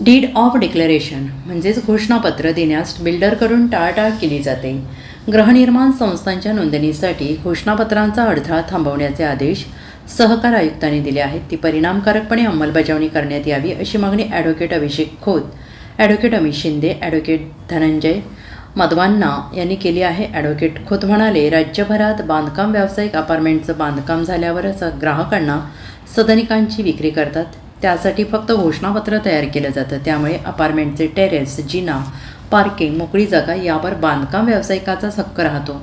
Did of declaration म्हणजेच घोषणापत्र देण्यास बिल्डरकडून टाळाटाळ केली जाते. गृहनिर्माण संस्थांच्या नोंदणीसाठी घोषणापत्रांचा अडथळा थांबवण्याचे आदेश सहकार आयुक्तांनी दिले आहेत. ती परिणामकारकपणे अंमलबजावणी करण्यात यावी अशी मागणी advocate Abhishek Khot advocate Amit Shinde advocate Dhananjay मधवांना यांनी केली आहे. ॲडव्होकेट खोत म्हणाले राज्यभरात बांधकाम व्यावसायिक अपार्टमेंटचं बांधकाम झाल्यावरच ग्राहकांना सदनिकांची विक्री करतात. त्यासाठी फक्त घोषणापत्र तयार केलं जातं. त्यामुळे अपार्टमेंटचे टेरेस जिना पार्किंग मोकळी जागा यावर बांधकाम व्यावसायिकाचाच हक्क राहतो.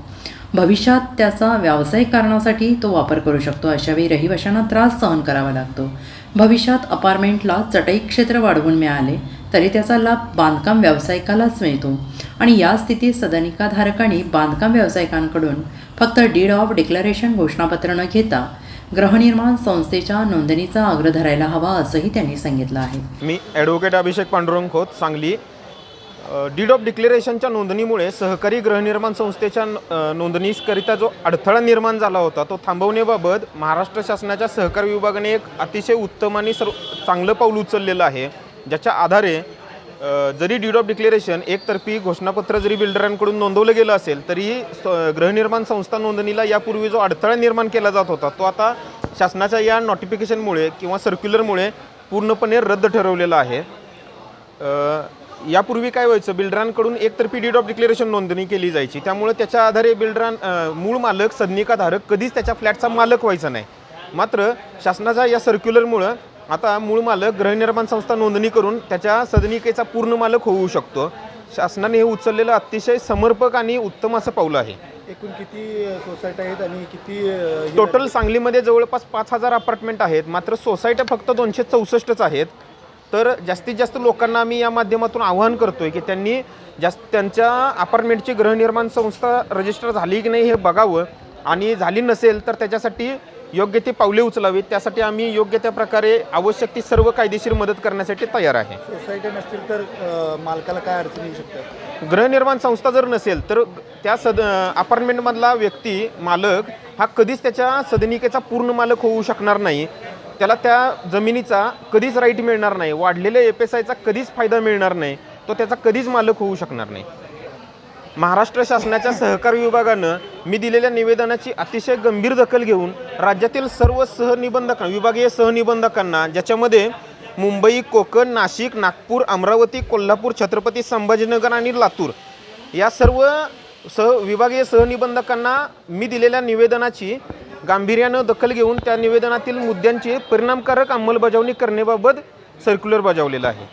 भविष्यात त्याचा व्यावसायिक कारणासाठी तो वापर करू शकतो. अशावेळी रहिवाशांना त्रास सहन करावा लागतो. भविष्यात अपार्टमेंटला चटई क्षेत्र वाढवून मिळाले तरी त्याचा लाभ बांधकाम व्यावसायिकालाच मिळतो. आणि या स्थितीत सदनिकाधारकांनी बांधकाम व्यावसायिकांकडून फक्त डीड ऑफ डिक्लरेशन घोषणापत्र न घेता गृहनिर्माण संस्थेच्या नोंदणीचा आग्रह धरायला हवा असंही त्यांनी सांगितलं आहे. मी advocate Abhishek Pandurang Khot Sangli deed of डिक्लेरेशनच्या नोंदणीमुळे सहकारी गृहनिर्माण संस्थेच्या नोंदणीकरिता जो अडथळा निर्माण झाला होता तो थांबवण्याबाबत महाराष्ट्र शासनाच्या सहकार विभागाने एक अतिशय उत्तम आणि सर्व चांगलं पाऊल उचललेलं आहे ज्याच्या आधारे जरी डीड ऑफ डिक्लेरेशन एकतर्फी घोषणापत्र जरी बिल्डरांकडून नोंदवलं गेलं असेल तरी स- गृहनिर्माण संस्था नोंदणीला यापूर्वी जो अडथळा निर्माण केला जात होता तो आता शासनाच्या या नोटिफिकेशनमुळे किंवा सर्क्युलरमुळे पूर्णपणे रद्द ठरवलेला आहे. यापूर्वी काय व्हायचं बिल्डरांकडून एकतर्फी डीड ऑफ डिक्लेरेशन नोंदणी केली जायची. त्यामुळे त्याच्या आधारे बिल्डरां मूळ मालक सदनिकाधारक कधीच त्याच्या फ्लॅटचा मालक व्हायचा नाही. मात्र शासनाच्या या सर्क्युलरमुळं आता मूळ मालक गृहनिर्माण संस्था नोंदणी करून त्याच्या सदनिकेचा पूर्ण मालक होऊ शकतो. शासनाने हे उचललेलं अतिशय समर्पक आणि उत्तम असं पाऊल आहे. एकूण किती सोसायटी आहेत आणि किती टोटल सांगलीमध्ये जवळपास पाच हजार अपार्टमेंट आहेत. मात्र सोसायट्या फक्त दोनशे चौसष्टच आहेत. तर जास्तीत जास्त लोकांना आम्ही या माध्यमातून आवाहन करतोय की त्यांनी जास्त त्यांच्या अपार्टमेंटची गृहनिर्माण संस्था रजिस्टर झाली की नाही हे बघावं. आणि झाली नसेल तर त्याच्यासाठी योग्य ते पावले उचलावीत. त्यासाठी आम्ही योग्य त्या प्रकारे आवश्यक ती सर्व कायदेशीर मदत करण्यासाठी तयार आहे. सोसायटी नसतील तर अ, मालकाला काय अडचणी येऊ शकतात गृहनिर्माण संस्था जर नसेल तर त्या सद अपार्टमेंटमधला व्यक्ती मालक हा कधीच त्याच्या सदनिकेचा पूर्ण मालक होऊ शकणार नाही. त्याला त्या जमिनीचा कधीच राईट मिळणार नाही. वाढलेल्या एफ एस आयचा कधीच फायदा मिळणार नाही. तो त्याचा कधीच मालक होऊ शकणार नाही. महाराष्ट्र शासनाच्या सहकार विभागानं मी दिलेल्या निवेदनाची अतिशय गंभीर दखल घेऊन राज्यातील सर्व सहनिबंधकां विभागीय सहनिबंधकांना ज्याच्यामध्ये मुंबई कोकण नाशिक नागपूर अमरावती कोल्हापूर छत्रपती संभाजीनगर आणि लातूर या सर्व सह विभागीय सहनिबंधकांना मी दिलेल्या निवेदनाची गांभीर्यानं दखल घेऊन त्या निवेदनातील मुद्द्यांची परिणामकारक अंमलबजावणी करण्याबाबत सर्क्युलर बजावलेलं आहे.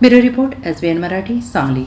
Bureau report S B N Marathi Sangli.